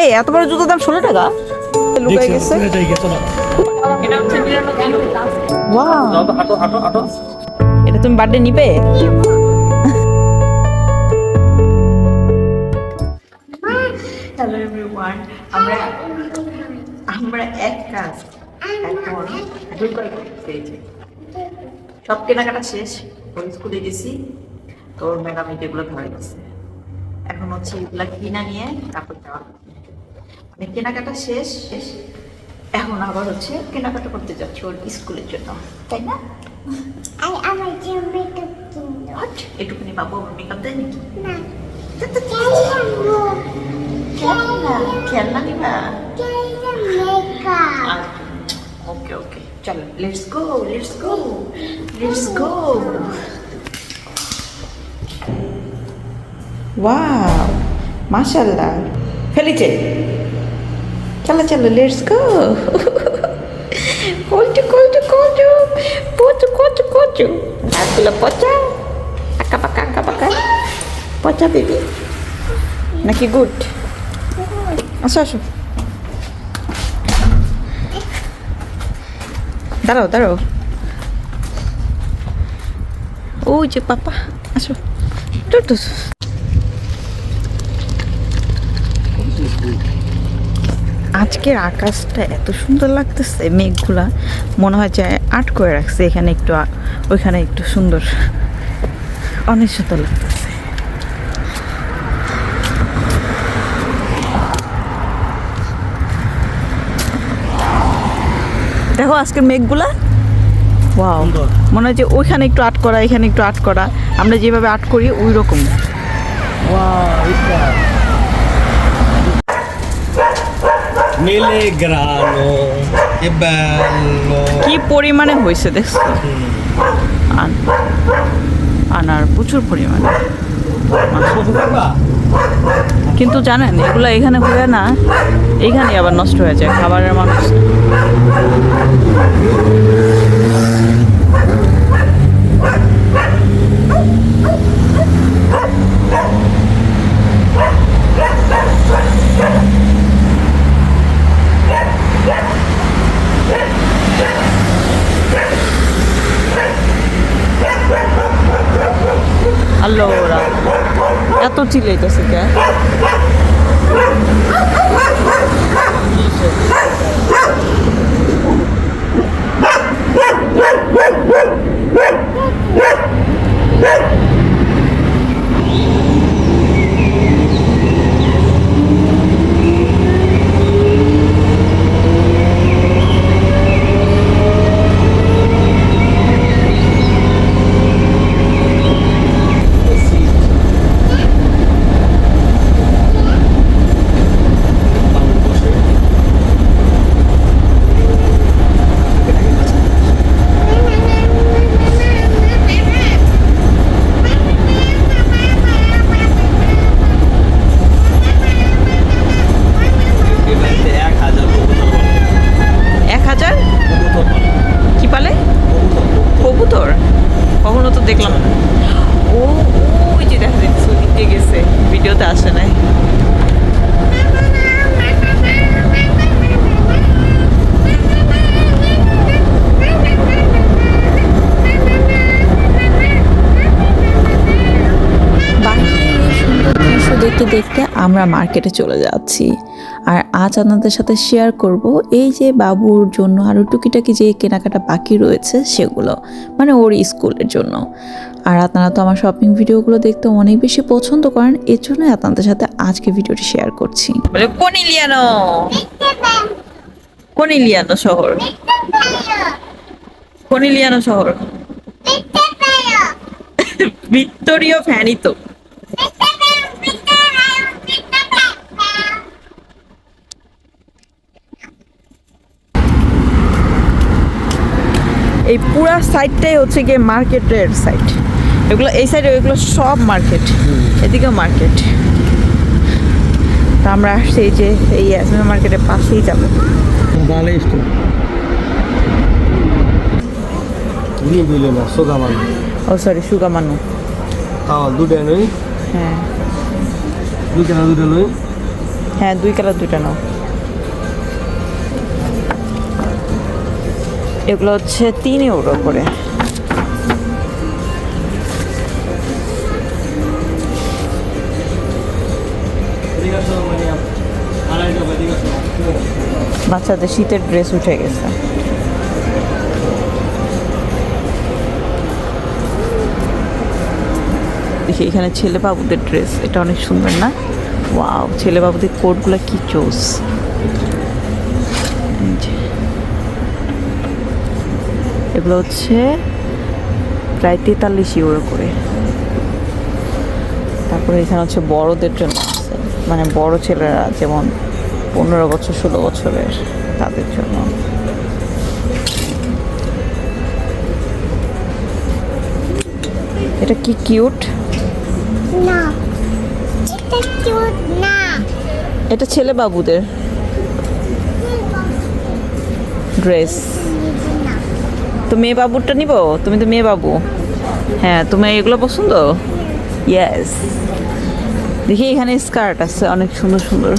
এই এত বড় জুতোর দাম ষোলো টাকা? লুকাই গেছে। এটা তুমি বার্থডে নিবে? আমরা আমরা এক কাজ এখন সব কেনাকাটা শেষ ওই স্কুলে গেছি তোর ম্যাডাম যেগুলো ধরে গেছে। এখন হচ্ছে এগুলা কিনা নিয়ে তারপর যাওয়া মানে কেনাকাটা শেষ। শেষ এখন আবার হচ্ছে কেনাকাটা করতে যাচ্ছি ওর স্কুলের জন্য তাই না? am a gym makeup hot এটুকুনি বাবু আমার মেকআপ দেয় নাকি? Nah. খেলনা খেলনা নিবা। makeup. Okay okay. চলো let's go let's go let's go wow মাশাআল্লাহ। ফেলিছে? চলো চলো লেটস গো কোচু কোচু কোচু কোচু কোচু কোচু দাঁতগুলো পচা আঁকা পাকা আঁকা পাকা পচা বেবি নাকি গুড আসো আসো দাঁড়াও দাঁড়াও ওই যে পাপা আসো তো তো আজকের আকাশটা এত সুন্দর লাগতেছে মেঘগুলা মনে হয় যে আর্ট করে রাখছে এখানে একটু ওইখানে একটু সুন্দর অনেক সুন্দর লাগতেছে। দেখো আজকের মেঘগুলা? ওয়াও মনে হয় যে ওইখানে একটু আর্ট করা এখানে একটু আর্ট করা আমরা যেভাবে আর্ট করি ওই রকম Mille grano, che bello. কি পরিমাণে হয়েছে দেখছ? আন- আনার প্রচুর পরিমাণে। কিন্তু জানেন এগুলো এখানে হয়ে না এখানে আবার নষ্ট হয়ে যায় খাবারের মানুষ allora এত চিল্লাইতেছে কে এবারে এক হাজার কবুতর পালে। এক হাজার কবুতর পালে। কি পালে কবুতর, কবুতর। কবুতর কখনো তো দেখলাম না ও ওই যে দেখা যাচ্ছে ওই দিক দিয়ে গেছে ভিডিওতে আসে নাই বাহিরের এই সুন্দর দৃশ্য দেখতে দেখতে আমরা মার্কেটে চলে যাচ্ছি। আর আজ আপনাদের সাথে শেয়ার করব এই যে বাবুর জন্য আরও টুকিটাকি যে কেনাকাটা বাকি রয়েছে সেগুলো মানে ওর স্কুলের জন্য। আর আপনারা তো আমার শপিং ভিডিওগুলো দেখতে অনেক বেশি পছন্দ করেন, এর জন্যই আপনাদের সাথে আজকে ভিডিওটি শেয়ার করছি। কোনিলিয়ানো শহর? কোনিলিয়ানো শহর? ভিক্টোরিয়া। ফ্যানই এই পুরা সাইডটাই হচ্ছে গিয়ে মার্কেটের সাইড এগুলো এই সাইডে এগুলো সব মার্কেট এদিকেও মার্কেট তা আমরা আসছি এই যে এই অ্যাসমে মার্কেটের পাশেই যাব. ও সরি সুগামানু দুটা নই হ্যাঁ। দুটা নই হ্যাঁ দুই কালার দুইটা নাও। এগুলো হচ্ছে তিন ইউরো করে। বাচ্চাদের শীতের ড্রেস উঠে গেছে। দেখি এখানে ছেলে বাবুদের ড্রেস এটা অনেক সুন্দর না? ওয়াও ছেলে বাবুদের কোটগুলো কি চোস। এগুলো হচ্ছে প্রায় তেতাল্লিশ ইউরো করে। তারপরে এখানে হচ্ছে বড়দের জন্য আছে। মানে বড় ছেলেরা যেমন পনেরো বছর ষোলো বছরের তাদের জন্য। এটা কি কিউট না এটা কিউট না। এটা ছেলে বাবুদের ড্রেস তো মেয়ে বাবুরটা নিব? তুমি তো মেয়ে বাবু। হ্যাঁ তোমার এগুলো পছন্দ? ইয়েস দেখি এখানে স্কার্ট আছে অনেক সুন্দর সুন্দর।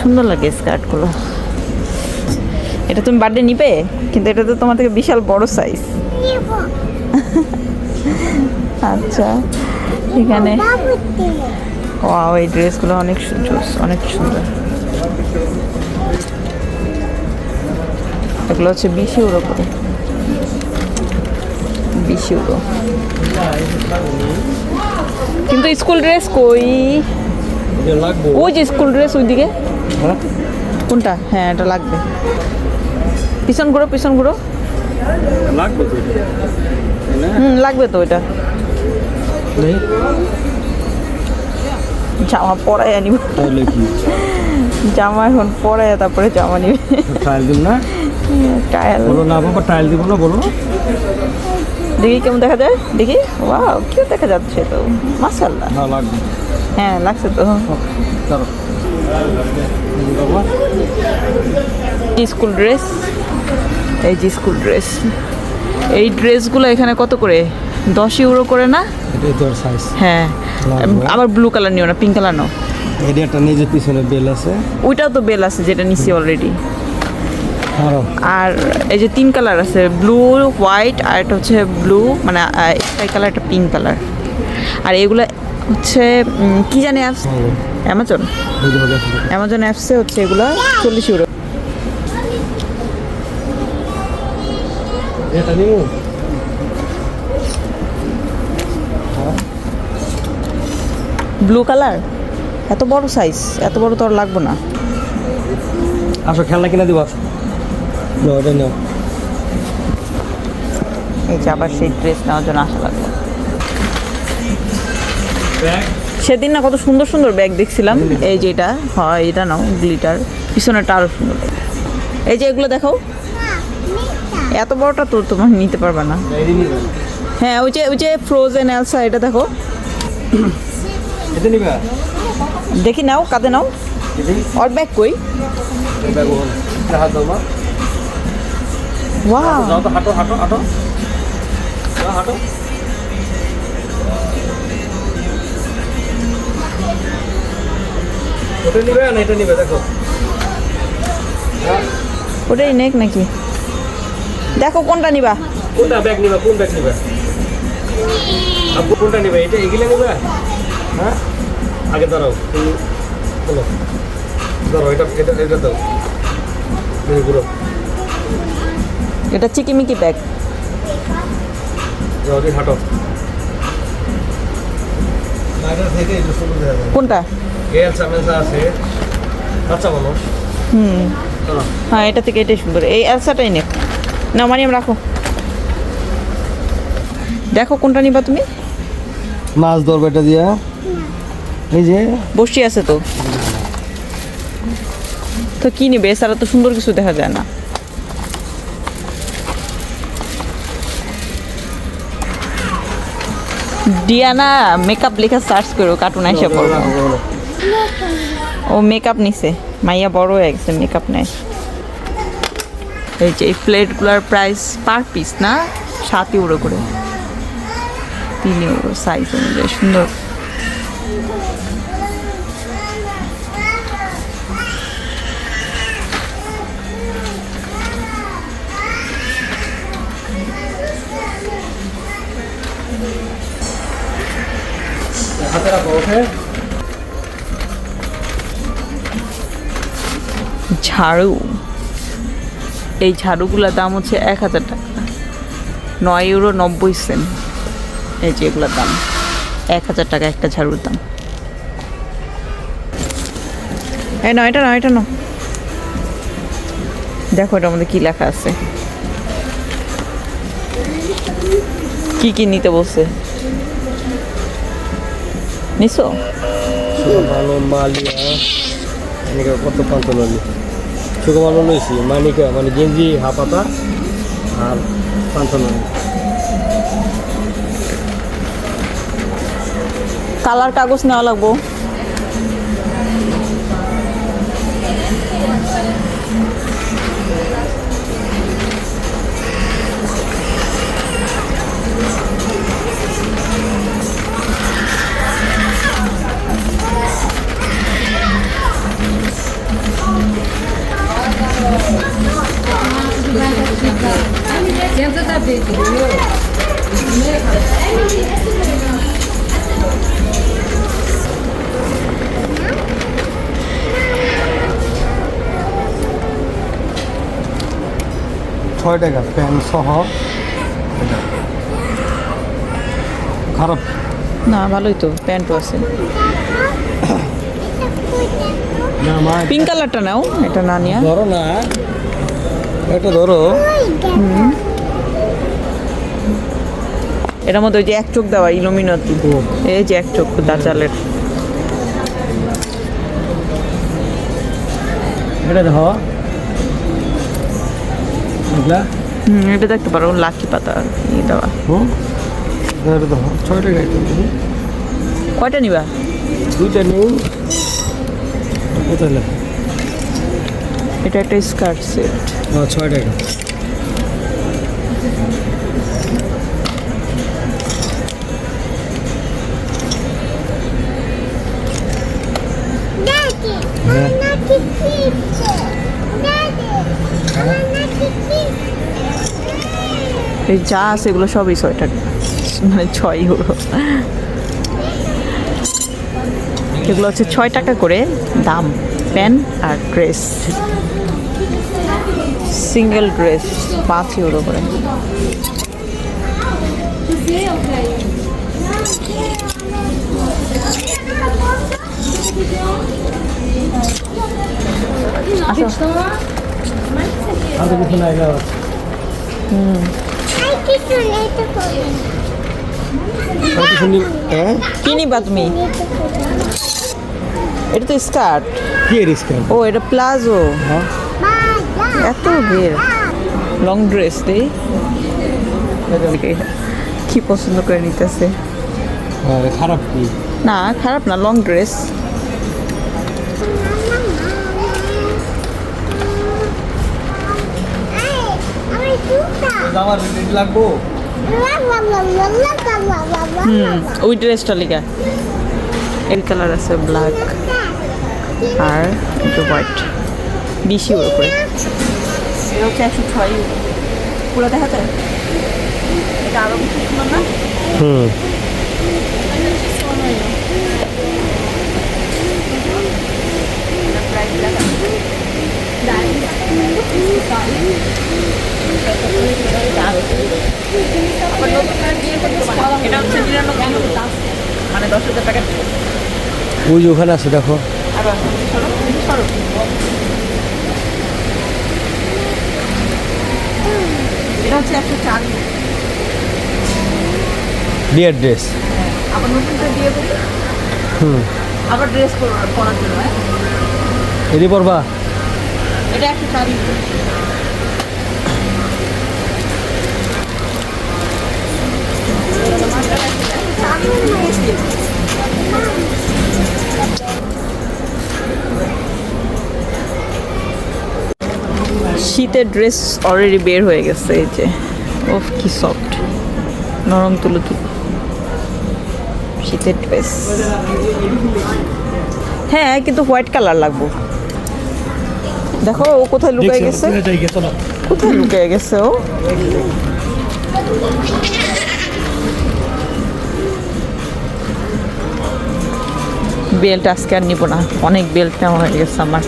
সুন্দর লাগে স্কার্টগুলো এটা তুমি বার্থডে নিবে? কিন্তু এটা তো তোমার থেকে বিশাল বড় সাইজ আচ্ছা এখানে। ও এই ড্রেসগুলো অনেক সুন্দর অনেক সুন্দর। এগুলো হচ্ছে বিশ ইউরো করে। বিশ ইউরো। কিন্তু স্কুল ড্রেস কই? ওই যে স্কুল ড্রেস ওইদিকে। হ্যাঁ? কোনটা? হ্যাঁ এটা লাগবে। পিছন ঘুরো পিছন ঘুরো? হুম লাগবে তো ওইটা জামা পরাই আনিব। জামা এখন পরাই তারপরে জামা নিবে। না? টায়াল বলো না বাবা ট্রায়াল দিব না বলো দেখি কেমন দেখা যায় দেখি। ওয়াও কেউ দেখা যাচ্ছে তো। মাশাল্লাহ হ্যাঁ হ্যাঁ লাগছে তো। স্কুল ড্রেস এই যে স্কুল ড্রেস এই ড্রেসগুলো এখানে কত করে? দশ ইউরো করে না? সাইজ হ্যাঁ। আবার ব্লু কালার নিও না পিঙ্ক কালার নাও। এটা একটা নিজে পিছনে বেল আছে। ওইটাও তো বেল আছে যেটা নিছি অলরেডি আরও এই যে তিন কালার আছে ব্লু হোয়াইট আর একটা হচ্ছে ব্লু মানে স্কাই কালার একটা পিঙ্ক কালার আর এগুলো হচ্ছে কি জানি অ্যাপস অ্যামাজন অ্যামাজন অ্যাপসে হচ্ছে এগুলো চল্লিশ ইউরো ব্লু কালার এত বড় সাইজ এত বড় তো আর লাগবে না। আসো খেলনা কিনে দিব। নাও, নাও এই যে আবার সেই ড্রেস নেওয়ার জন্য আশা লাগল। সেদিন না কত সুন্দর সুন্দর ব্যাগ দেখছিলাম। এই যে এটা হয় এটা নাও গ্লিটার পিছনেটা আরও সুন্দর। এই যে এগুলো দেখো এত বড়টা তো তোমার নিতে পারবে না। হ্যাঁ ওই যে ওই যে ফ্রোজেন এলসা এটা দেখো। দেখি নাও কাঁধে নাও। ওর ব্যাগ কই? ওয়াও যাও তো হাঁটো হাঁটো হাঁটো। যাও হাঁটো। ওটা নিবে না এটা নিবে দেখো। ওটাই নেক নাকি? দেখো কোনটা নিবা। কোনটা ব্যাগ নিবে কোন ব্যাগ নিবে? আপু কোনটা নিবে? এটা এগুলো নিবে? হ্যাঁ? আগে দাঁড়াও বলো। দাঁড়াও এটা এটা এটা দাও। ঘুরো। এটা চিকিমিকি যায় কোনটা? আছে। হুম। হ্যাঁ এটা থেকে এটাই সুন্দর। এই এলসাটাই নে। না মারিয়াম রাখো। দেখো কোনটা নিবা তুমি। মাছ ধরবে এটা দিয়া। এই যে। বসি আছে তো। তো কি নিবে? এছাড়া তো সুন্দর কিছু দেখা যায় না। ডিয়ানা মেকআপ লেখা সার্চ করো কার্টুন আইসা পড়ব। ও মেকআপ নিছে। মাইয়া বড় হয়ে গেছে মেকআপ নেয়। এই যে এই প্লেটগুলোর প্রাইস পার পিস না? সাত ইউরো করে। তিন ইউরো সাইজ অনুযায়ী সুন্দর। ঝাড়ু। এই ঝাড়ুগুলোর দাম হচ্ছে এক হাজার টাকা। নয় ইউরো নব্বই সেন্ট এই যে এগুলোর দাম। এক হাজার টাকা একটা ঝাড়ুর দাম। এই নয় এটা নয় এটা নাও। দেখো এটার মধ্যে কি লেখা আছে। কি কি নিতে বলছে? নিছো? ভালো মালিয়া। మీకు కొత్త పంచలోళ్ళు సుఖమాలు వేసి మానిక মানে গেঞ্জি, হাফাতা আর পাঞ্চলোళ్ళు কালার কাগজ নেওয়া লাগবো। ছয় টাকা প্যান সহ। খারাপ। না ভালোই তো প্যান্টও আছে। পিঙ্ক কালারটা নাও এটা না নিয়া। ধরো না। এটা ধরো। এটার মধ্যে ওই যে এক চোখ দেওয়া ইলুমিনাতি। এই যে এক চোখ দাচালের এটা দেখো এগুলা? হুম এটা দেখতে পারো লাকি পাতা কি দেওয়া। হুম এটা দেখো ছয় টাকা এটা দিবি। কয়টা নিবা? দুইটা নেই কোথায় এটা একটা স্কার্ট সেট। ছয় টাকা এই যা আছে এগুলো সবই ছয় টাকা মানে ছয় ইউরো এগুলো হচ্ছে ছয় টাকা করে দাম। প্যান্ট আর ড্রেস। সিঙ্গেল ড্রেস, পাঁচ ইউরো করে আসো আর কিছু নাই না I get to need to go. আর কিছু নেই হ্যাঁ কি নিবা তুমি? এটা তো স্কার্ট। কি রিস্ক ও এটা প্লাজো। এত বের লং ড্রেস দেই। কি পছন্দ করে নিতেছে? খারাপ কি? না খারাপ না লং ড্রেস। আমার ভিডিও হুম ওই ড্রেসটা এর কালার আছে ব্ল্যাক আর একটু হোয়াইট বিশ ইউরো করে হচ্ছে একশো পুরো দেখা যায় এটা হুম। এটা হচ্ছে নিরানব্বই মানে দশ হাজার টাকা ওই যে ওখানে আছে দেখো। এটা হচ্ছে একশো চার। বিয়ের ড্রেস আবার নতুন করে বিয়ে করি হুম। আবার ড্রেস পরার জন্য হ্যাঁ। পড়বা শীতের ড্রেস অলরেডি বের হয়ে গেছে, এই যে। ওফ কি সফট নরম তুলো তুলো। শীতের ড্রেস হ্যাঁ কিন্তু হোয়াইট কালার লাগবো। দেখো ও কোথায় লুকায় গেছে? কোথায় লুকিয়ে গেছে ও? বেল্ট আজকে আর নিব না। অনেক বেল্ট নেওয়া হয়ে গেছে আমার।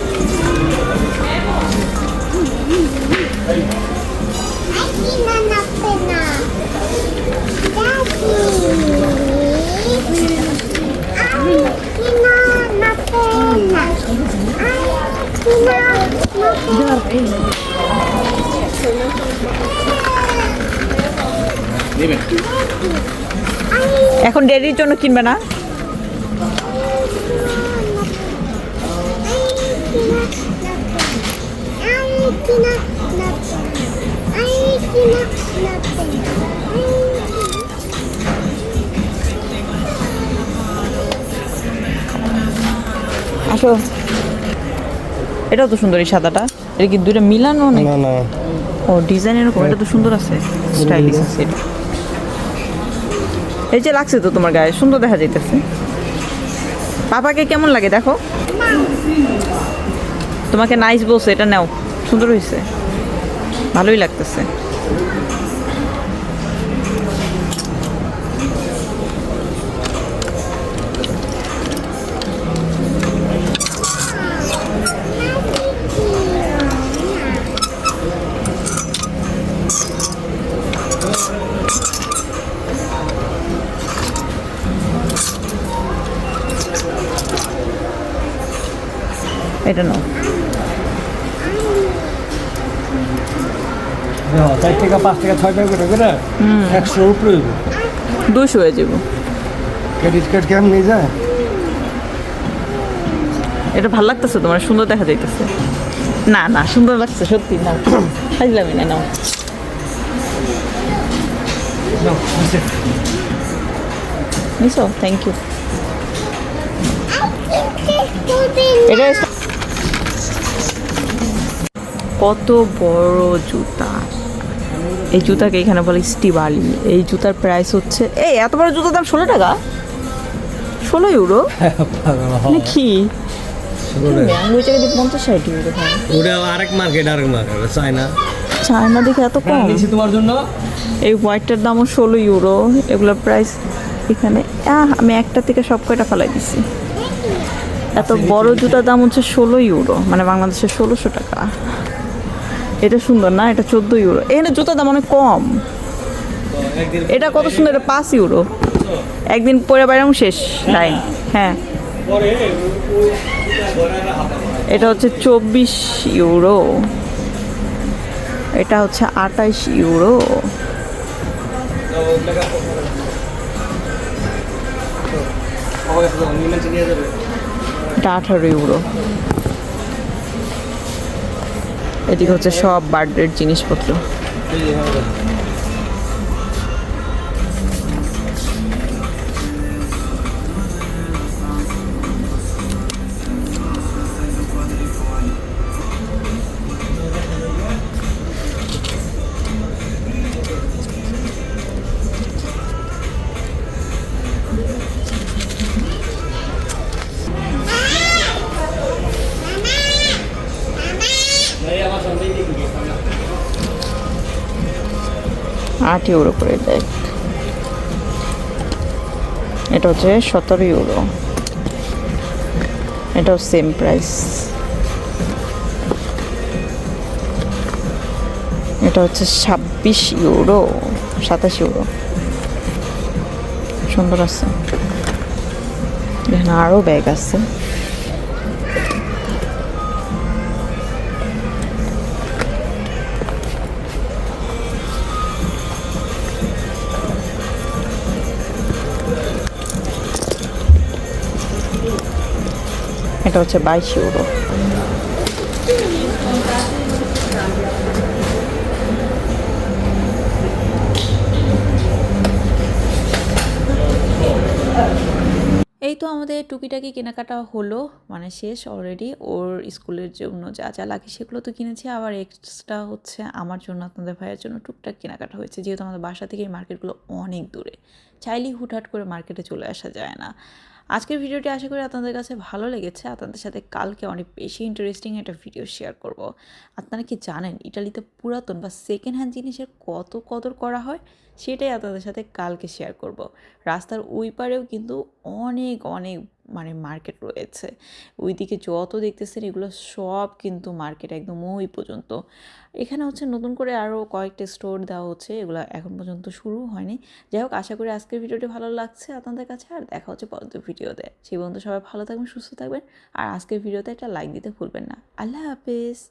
এখন ডেরির জন্য কিনবে না. আসো। এটাও তো সুন্দর এই সাদাটা। এটা কি দুইটা মিলানো নাকি? না না। ও ডিজাইন এরকম এটা তো সুন্দর আছে। স্টাইলিশ আছে এটা। এই যে লাগছে তো তোমার গায়ে, সুন্দর দেখা যাইতেছে। পাপাকে কেমন লাগে দেখো? তোমাকে নাইস বলছে, এটা নাও, সুন্দর হয়েছে ভালোই লাগতেছে। এটা নাও চার টাকা পাঁচ টাকা ছয় টাকা করে করে একশো উপরে দুশো হয়ে যাব ক্রেডিট কার্ড কেমন নিয়ে যায় এটা ভালো লাগতেছে তোমার সুন্দর দেখা যাইতেছে না না সুন্দর লাগছে সত্যি না খাইলামই না নাও নাও, নিছো থ্যাংক ইউ এটা কত বড় জুতা। এই জুতাকে এখানে বলে স্টিবালি এই জুতার প্রাইস হচ্ছে এই এত বড় জুতার দাম ষোলো টাকা? ষোলো ইউরো মানে কি? পঞ্চাশ ষাট ইউরো ওটা আরেক মার্কেট আরেক মার্কেট চায়না চায়না দেখে এত কম? তোমার জন্য। এই হোয়াইটটার দামও ষোলো ইউরো এগুলোর প্রাইস এখানে আমি একটা থেকে সব কয়টা ফেলাই দিছি। এত বড় জুতার দাম হচ্ছে ষোলো ইউরো মানে বাংলাদেশে ষোলোশো টাকা। এটা সুন্দর না, এটা চোদ্দ ইউরো এখানে জুতার দাম অনেক কম। এটা কত সুন্দর, এটা পাঁচ ইউরো একদিন পরে বাইরে শেষ লাইন। হ্যাঁ। এটা হচ্ছে চব্বিশ ইউরো এটা হচ্ছে আঠাইশ ইউরো এটা আঠারো ইউরো এদিকে হচ্ছে সব বার্থডের জিনিসপত্র। আট ইউরো করে দেয়। এটা হচ্ছে সতেরো ইউরো এটাও সেম প্রাইস এটা হচ্ছে ছাব্বিশ ইউরো সাতাশ ইউরো সুন্দর আছে। এখানে আরও ব্যাগ আছে। এটা হচ্ছে বাইশ ইউরো। এই তো আমাদের টুকিটাকি কেনাকাটা হলো মানে শেষ অলরেডি ওর স্কুলের জন্য যা যা লাগে সেগুলো তো কিনেছি। আবার এক্সট্রা হচ্ছে আমার জন্য, আপনাদের ভাইয়ের জন্য টুকটাক কেনাকাটা হয়েছে। যেহেতু আমাদের বাসা থেকে এই মার্কেটগুলো অনেক দূরে। চাইলেই হুটহাট করে মার্কেটে চলে আসা যায় না। আজকের ভিডিওটি আশা করি আপনাদের কাছে ভালো লেগেছে। আপনাদের সাথে কালকে অনেক বেশি ইন্টারেস্টিং একটা ভিডিও শেয়ার করব। আপনারা কি জানেন, ইটালিতে পুরাতন বা সেকেন্ড হ্যান্ড জিনিসের কত কদর করা হয়? সেটাই আপনাদের সাথে কালকে শেয়ার করব। রাস্তার ওই পারেও কিন্তু অনেক অনেক মানে মার্কেট রয়েছে। ওইদিকে যত দেখতেছেন এগুলো সব কিন্তু মার্কেট একদম ওই পর্যন্ত। এখানে হচ্ছে নতুন করে আরও কয়েকটা স্টোর দেওয়া হচ্ছে, এগুলো এখন পর্যন্ত শুরু হয়নি। যাই হোক, আশা করি আজকের ভিডিওটি ভালো লাগছে আপনাদের কাছে, আর দেখা হচ্ছে পরবর্তী ভিডিওতে। সেই বন্ধু সবাই ভালো থাকবেন, সুস্থ থাকবেন, আর আজকের ভিডিওতে একটা লাইক দিতে ভুলবেন না। আল্লাহ হাফিজ।